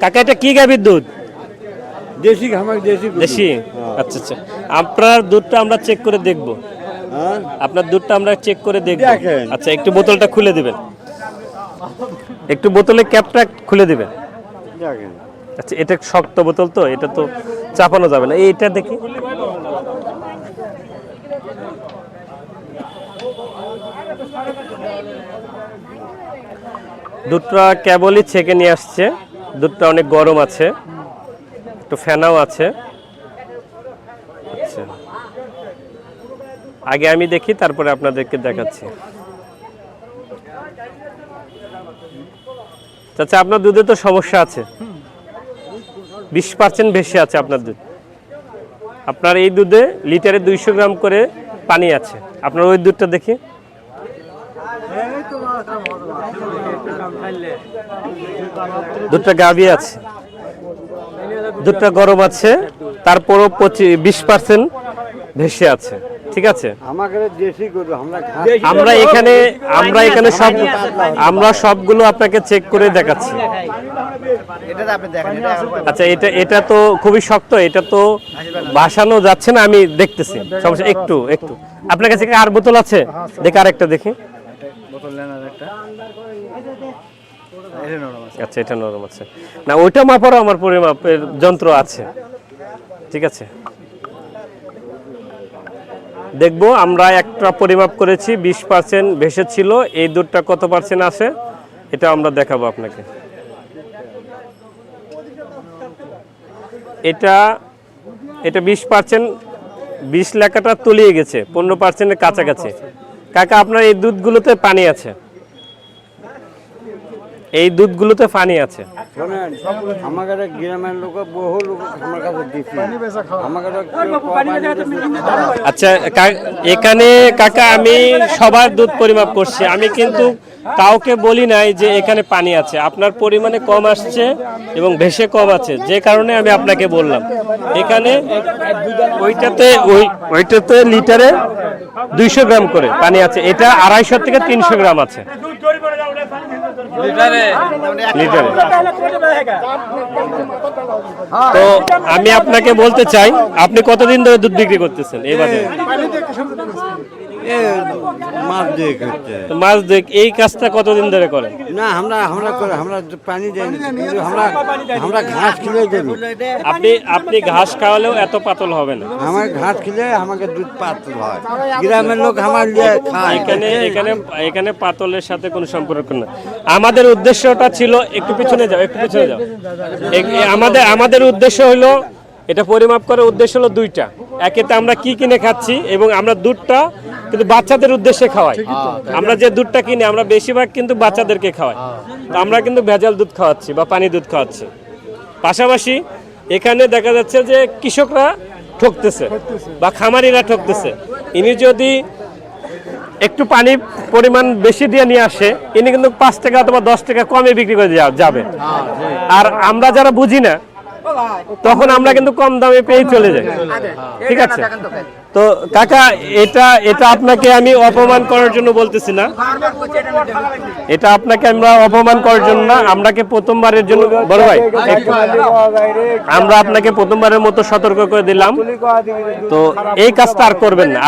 কাকা এটা কি গাভীর দুধ? দেশি খামার দেশি দেশি? আচ্ছা আচ্ছা। আপনার দুধটা আমরা চেক করে দেখব। হ্যাঁ? আপনার দুধটা আমরা চেক করে দেখব। আচ্ছা একটু বোতলটা খুলে দিবেন। একটু বোতলে ক্যাপটা খুলে দিবেন। আচ্ছা এটা শক্ত বোতল তো এটা তো চাপানো যাবে না। এইটা দেখি। দুধটা কেবলই ছেঁকে নিয়ে আসছে। দুধটা অনেক গরম আছে। একটু ফেনাও আছে। আচ্ছা। আগে আমি দেখি, তারপরে আপনাদেরকে দেখাচ্ছি। চাচা, আপনার দুধে তো সমস্যা আছে। বিশ পার্সেন্ট বেশি আছে আপনার দুধ। আপনার এই দুধে লিটারে দুইশো গ্রাম করে পানি আছে। আপনার ওই দুধটা দেখি। দুধটা গাভি আছে। দুধটা গরম আছে তারপরও পঁচিশ বিশ পার্সেন্ট ভেসে আছে। ঠিক আছে? আমরা এখানে আমরা এখানে সব আমরা সবগুলো আপনাকে চেক করে দেখাচ্ছি। আচ্ছা এটা এটা তো খুবই শক্ত এটা তো বাসানো যাচ্ছে না আমি দেখতেছি। সমস্যা একটু একটু। আপনার কাছে কি আর বোতল আছে? দেখি আরেকটা দেখি। আচ্ছা এটা নরম আছে। না ওইটা মাপারও আমার পরিমাপের যন্ত্র আছে। ঠিক আছে? দেখব আমরা একটা পরিমাপ করেছি বিশ পার্সেন্ট ভেসে ছিল এই দুধটা কত পার্সেন্ট আছে এটা আমরা দেখাবো আপনাকে। এটা এটা বিশ পার্সেন্ট বিশ লেখাটা তলিয়ে গেছে পনেরো পার্সেন্টের কাছাকাছি। কাকা আপনার এই দুধগুলোতে পানি আছে? এই দুধগুলোতে পানি আছে। শোনেন আমাকে গ্রামের লোক বহু লোক আমার কাছে দিচ্ছে আচ্ছা কা- এখানে কাকা আমি সবার দুধ পরিমাপ করছি। আমি কিন্তু কাউকে বলি নাই যে এখানে পানি আছে। আপনার পরিমাণে কম আসছে এবং ভেসে কম আছে। যে কারণে আমি আপনাকে বললাম। এখানে ওইটাতে ওই ওইটাতে লিটারে দুইশো গ্রাম করে পানি আছে। এটা আড়াইশো থেকে তিনশো গ্রাম আছে। তো আমি আপনাকে বলতে চাই আপনি কতদিন ধরে দুধ বিক্রি করতেছেন? এবারে বাজারে মাছ দিয়ে খাচ্ছে। মাছ দেখ এই কাজটা কতদিন ধরে করেন? না আমরা আমরা করে আমরা পানি দেই আমরা আমরা ঘাস খেলে দেবো আপনি আপনি ঘাস খাওয়ালেও এত পাতল হবে না। আমার ঘাস খেলে আমাকে দুধ পাতল হয়। গ্রামের লোক আমার লিয়ে খায়। এখানে এখানে এখানে পাতলের সাথে কোনো সম্পর্ক না আমাদের উদ্দেশ্যটা ছিল একটু পিছনে যাও একটু পিছনে যাও। আমাদের আমাদের উদ্দেশ্য হলো এটা পরিমাপ করার উদ্দেশ্য হলো দুইটা। একে একেতে আমরা কি কিনে খাচ্ছি এবং আমরা দুধটা কিন্তু বাচ্চাদের উদ্দেশ্যে খাওয়াই আমরা যে দুধটা কিনি আমরা বেশিরভাগ কিন্তু বাচ্চাদেরকে খাওয়াই। তো আমরা কিন্তু ভেজাল দুধ খাওয়াচ্ছি বা পানি দুধ খাওয়াচ্ছি। পাশাপাশি এখানে দেখা যাচ্ছে যে কৃষকরা ঠকতেছে বা খামারিরা ঠকতেছে। ইনি যদি একটু পানি পরিমাণ বেশি দিয়ে নিয়ে আসে ইনি কিন্তু পাঁচ টাকা অথবা দশ টাকা কমে বিক্রি করে যাবে। আর আমরা যারা বুঝি না তখন আমরা কিন্তু কম দামে পেয়ে চলে যাই। ঠিক আছে? তো কাকা, এটা এটা আপনাকে আমি অপমান করার জন্য বলতেছি না। এটা আপনাকে আমরা অপমান করার জন্য না, আমরাকে প্রথমবারের জন্য বড় ভাই আমরা আপনাকে প্রথমবারের মতো সতর্ক করে দিলাম। তো এই কাজটা আর করবেন না।